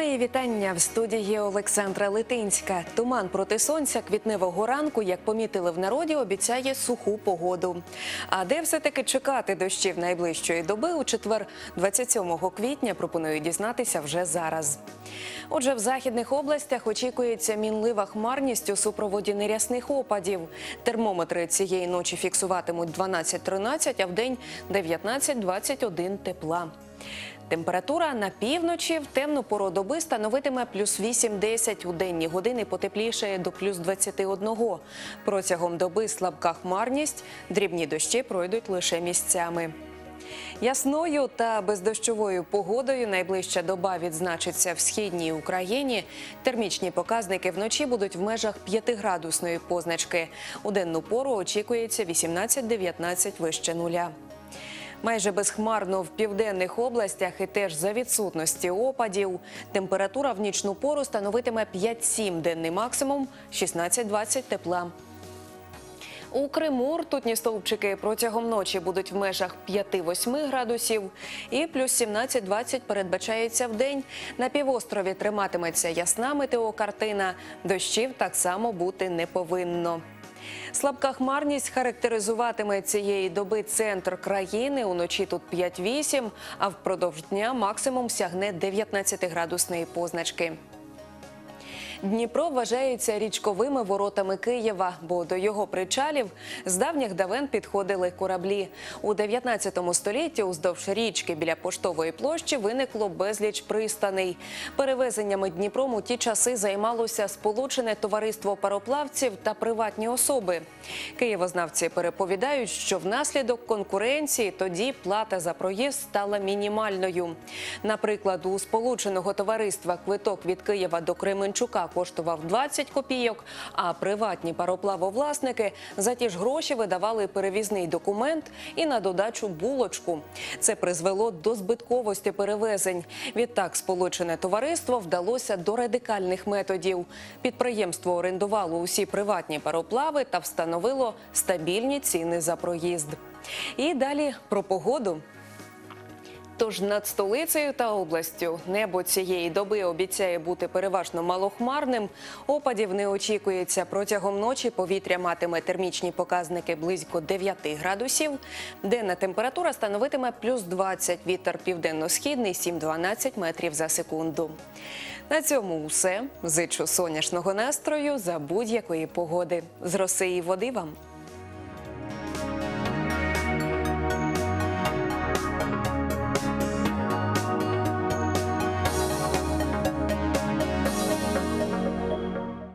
вітання в студії Олександра Литинська. Туман проти сонця квітневого ранку, як помітили в народі, обіцяє суху погоду. А де все-таки чекати дощів найближчої доби у четвер, 27 квітня, пропоную дізнатися вже зараз. Отже, в західних областях очікується мінлива хмарність у супроводі нерясних опадів. Термометри цієї ночі фіксуватимуть 12-13, а в день 19-21 тепла. Температура на півночі в темну пору доби становитиме плюс 8-10, у денні години потеплішає до плюс 21. Протягом доби слабка хмарність, дрібні дощі пройдуть лише місцями. Ясною та бездощовою погодою найближча доба відзначиться в східній Україні. Термічні показники вночі будуть в межах 5-градусної позначки. У денну пору очікується 18-19 вище нуля. Майже безхмарно в південних областях і теж за відсутності опадів. Температура в нічну пору становитиме 5-7, денний максимум 16-20 тепла. У Криму ртутні стовпчики протягом ночі будуть в межах 5-8 градусів і плюс 17-20 передбачається в день. На півострові триматиметься ясна метеокартина. Дощів так само бути не повинно. Слабка хмарність характеризуватиме цієї доби центр країни. Уночі тут 5-8, а впродовж дня максимум сягне 19-градусної позначки. Дніпро вважається річковими воротами Києва, бо до його причалів з давніх давен підходили кораблі. У 19 столітті уздовж річки біля поштової площі виникло безліч пристаней. Перевезеннями Дніпром у ті часи займалося сполучене товариство пароплавців та приватні особи. Києвознавці переповідають, що внаслідок конкуренції тоді плата за проїзд стала мінімальною. Наприклад, у сполученого товариства квиток від Києва до Кременчука коштував 20 копійок, а приватні пароплавовласники за ті ж гроші видавали перевізний документ і на додачу булочку. Це призвело до збитковості перевезень. Відтак, сполучене товариство вдалося до радикальних методів. Підприємство орендувало усі приватні пароплави та встановило стабільні ціни за проїзд. І далі про погоду. Тож над столицею та областю небо цієї доби обіцяє бути переважно малохмарним. Опадів не очікується. Протягом ночі повітря матиме термічні показники близько 9 градусів. Денна температура становитиме плюс 20, вітер південно-східний 7-12 метрів за секунду. На цьому все. Зичу сонячного настрою за будь-якої погоди. З роси і води вам.